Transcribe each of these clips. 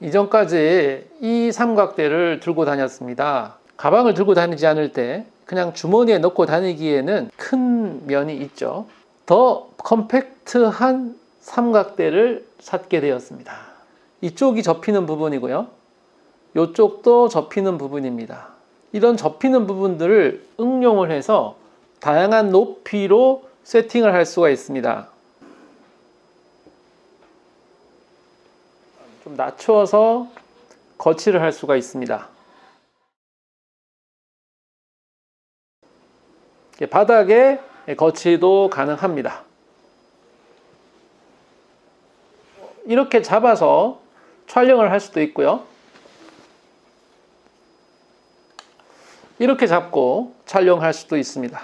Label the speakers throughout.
Speaker 1: 이전까지 이 삼각대를 들고 다녔습니다. 가방을 들고 다니지 않을 때 그냥 주머니에 넣고 다니기에는 큰 면이 있죠. 더 컴팩트한 삼각대를 찾게 되었습니다. 이쪽이 접히는 부분이고요. 이쪽도 접히는 부분입니다. 이런 접히는 부분들을 응용을 해서 다양한 높이로 세팅을 할 수가 있습니다. 좀 낮추어서 거치를 할 수가 있습니다. 바닥에 거치도 가능합니다. 이렇게 잡아서 촬영을 할 수도 있고요. 이렇게 잡고 촬영할 수도 있습니다.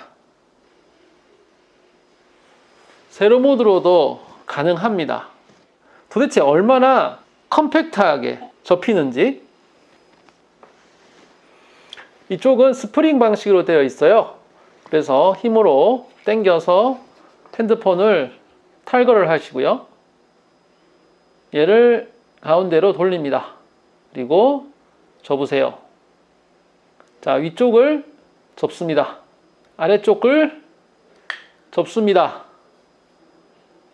Speaker 1: 세로 모드로도 가능합니다. 도대체 얼마나 컴팩트하게 접히는지 이쪽은 스프링 방식으로 되어 있어요. 그래서 힘으로 당겨서 핸드폰을 탈거를 하시고요. 얘를 가운데로 돌립니다. 그리고 접으세요. 자, 위쪽을 접습니다. 아래쪽을 접습니다.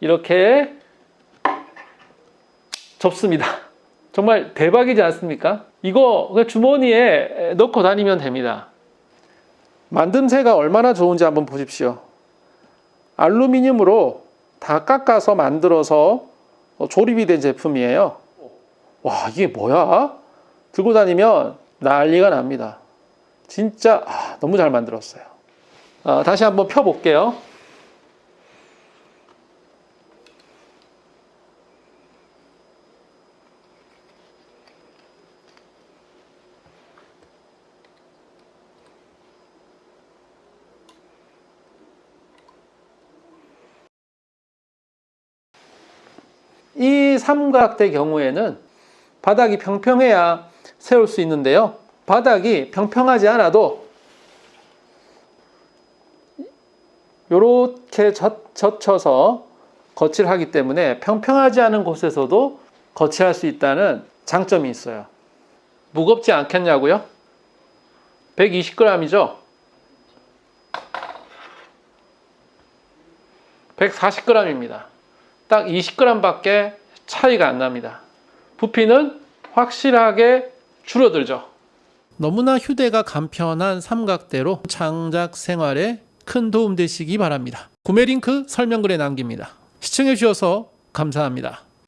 Speaker 1: 이렇게 접습니다. 정말 대박이지 않습니까? 이거 주머니에 넣고 다니면 됩니다. 만듦새가 얼마나 좋은지 한번 보십시오. 알루미늄으로 다 깎아서 만들어서 조립이 된 제품이에요. 와, 이게 뭐야? 들고 다니면 난리가 납니다. 진짜 아, 너무 잘 만들었어요. 아, 다시 한번 펴볼게요. 이 삼각대 경우에는 바닥이 평평해야 세울 수 있는데요. 바닥이 평평하지 않아도 이렇게 젖혀서 거치를 하기 때문에 평평하지 않은 곳에서도 거치할 수 있다는 장점이 있어요. 무겁지 않겠냐고요? 120g이죠? 140g입니다. 딱 20g밖에 차이가 안 납니다. 부피는 확실하게 줄어들죠. 너무나 휴대가 간편한 삼각대로 창작 생활에 큰 도움 되시기 바랍니다. 구매 링크 설명글에 남깁니다. 시청해 주셔서 감사합니다.